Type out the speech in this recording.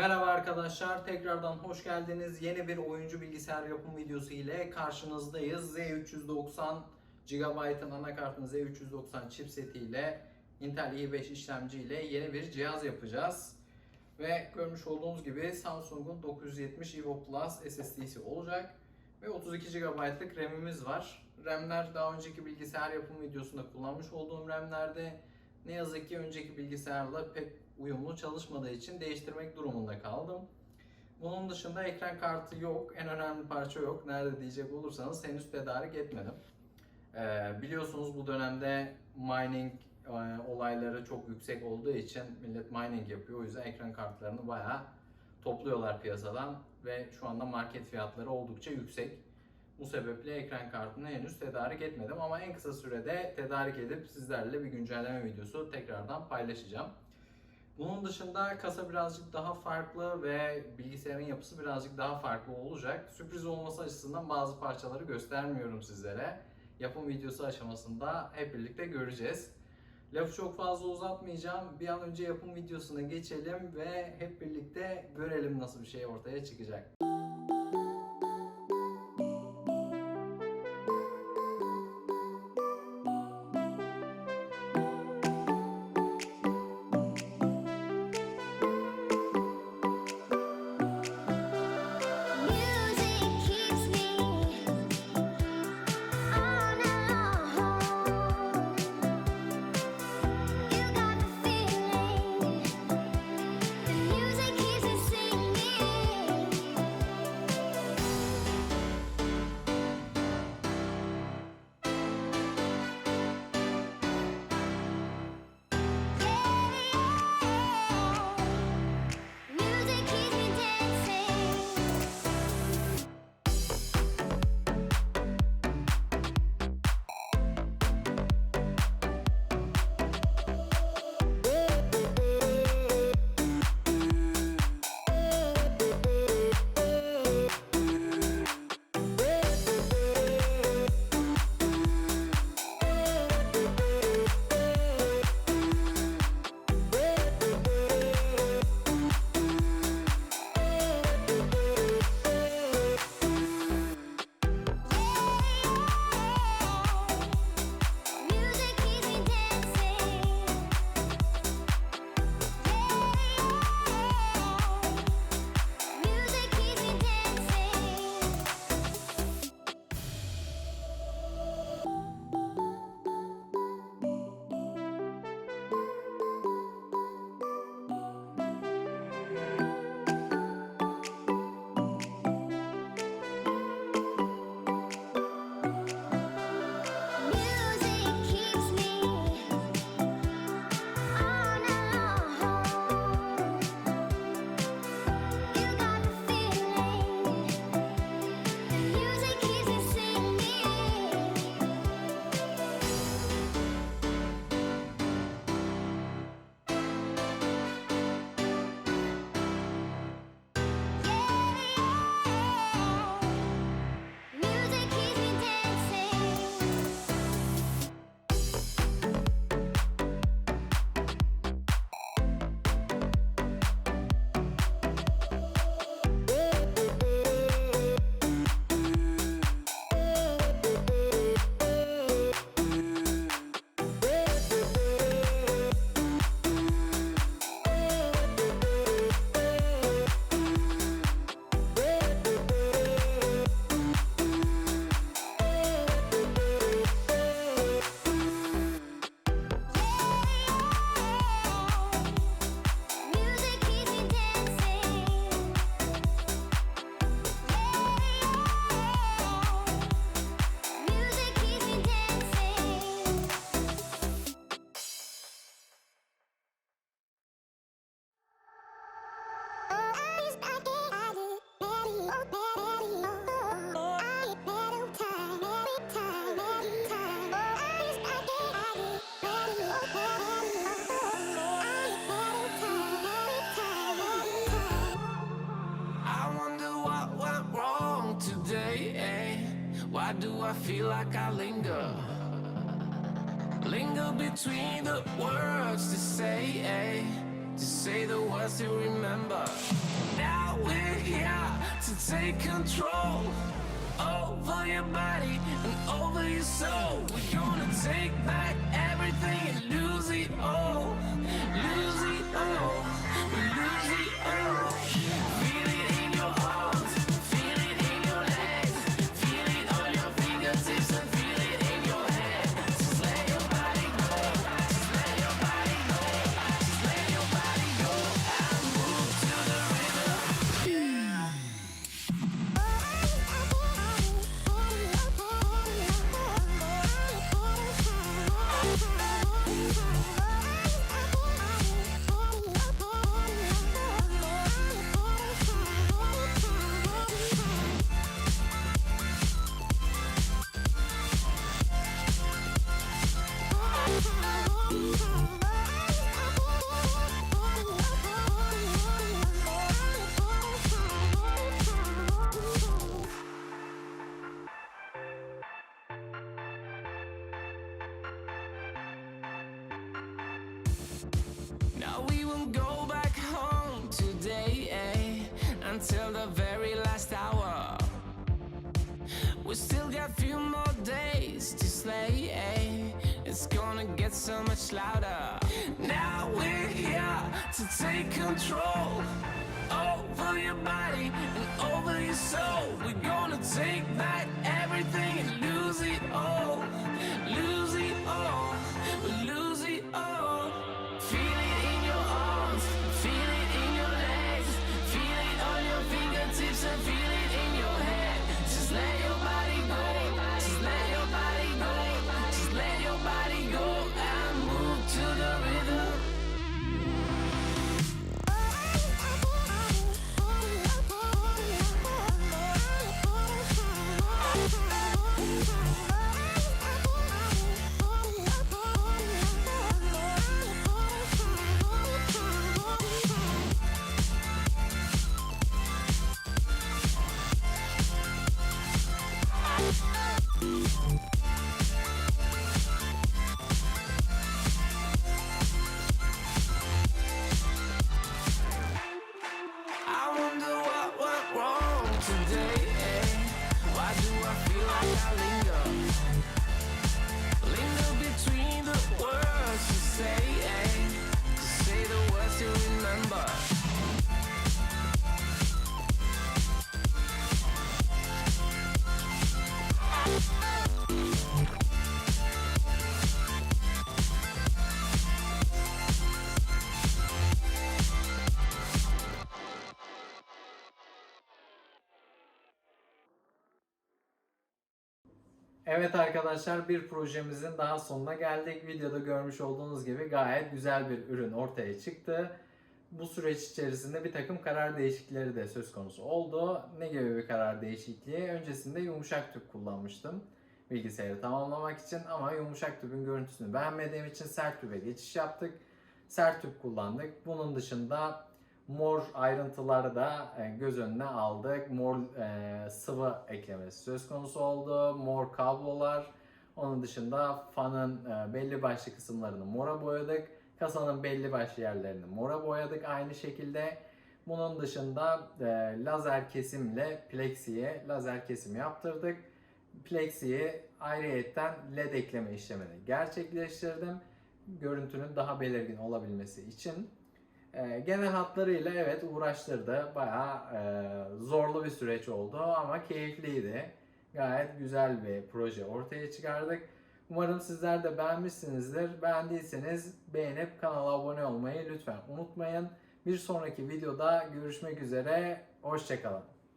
Merhaba arkadaşlar, tekrardan hoş geldiniz. Yeni bir oyuncu bilgisayar yapım videosu ile karşınızdayız. Z390 GB'ın anakartın Z390 chipseti ile Intel i5 işlemci ile yeni bir cihaz yapacağız. Ve görmüş olduğunuz gibi Samsung'un 970 Evo Plus SSD'si olacak. Ve 32 GB'lık RAM'imiz var. RAM'ler daha önceki bilgisayar yapım videosunda kullanmış olduğum RAM'lerde ne yazık ki önceki bilgisayarla pek uyumlu çalışmadığı için değiştirmek durumunda kaldım. Bunun dışında ekran kartı yok, en önemli parça yok. Nerede diyecek olursanız henüz tedarik etmedim. Ee, biliyorsunuz bu dönemde mining e, olayları çok yüksek olduğu için millet mining yapıyor. O yüzden ekran kartlarını bayağı topluyorlar piyasadan ve şu anda market fiyatları oldukça yüksek. Bu sebeple ekran kartını henüz tedarik etmedim ama en kısa sürede tedarik edip sizlerle bir güncelleme videosu tekrardan paylaşacağım. Bunun dışında kasa birazcık daha farklı ve bilgisayarın yapısı birazcık daha farklı olacak. Sürpriz olması açısından bazı parçaları göstermiyorum sizlere. Yapım videosu aşamasında hep birlikte göreceğiz. Lafı çok fazla uzatmayacağım. Bir an önce yapım videosuna geçelim ve hep birlikte görelim nasıl bir şey ortaya çıkacak. Why do I feel like I linger? Linger between the words to say, eh? to say the words to remember. Now we're here to take control over your body and over your soul. We're gonna take back everything and lose it all. Lose it Now we won't go back home today eh, until the very last hour. We still got few more days to slay. Eh? It's gonna get so much louder. Now we're here to take control over your body and over your soul. We're gonna take back everything and lose it all. Lose eh? Why do I feel like I linger? Linger between the words you say? Say the words you remember. Evet arkadaşlar bir projemizin daha sonuna geldik. Videoda görmüş olduğunuz gibi gayet güzel bir ürün ortaya çıktı. Bu süreç içerisinde bir takım karar değişiklikleri de söz konusu oldu. Ne gibi bir karar değişikliği? Öncesinde yumuşak tüp kullanmıştım bilgisayarı tamamlamak için ama yumuşak tüpün görüntüsünü beğenmediğim için sert tüpe geçiş yaptık. Sert tüp kullandık. Bunun dışında mor ayrıntıları da e, göz önüne aldık. Mor e, sıvı eklemesi söz konusu oldu. Mor kablolar. Onun dışında fanın e, belli başlı kısımlarını mora boyadık. Kasanın belli başlı yerlerini mora boyadık aynı şekilde. Bunun dışında e, lazer kesimle plexiye lazer kesim yaptırdık. Plexi'yi ayrıyetten led ekleme işlemini gerçekleştirdim. Görüntünün daha belirgin olabilmesi için. E, genel hatlarıyla evet uğraştırdı. Bayağı e, zorlu bir süreç oldu ama keyifliydi. Gayet güzel bir proje ortaya çıkardık. Umarım sizler de beğenmişsinizdir. Beğendiyseniz beğenip kanala abone olmayı lütfen unutmayın. Bir sonraki videoda görüşmek üzere. Hoşçakalın.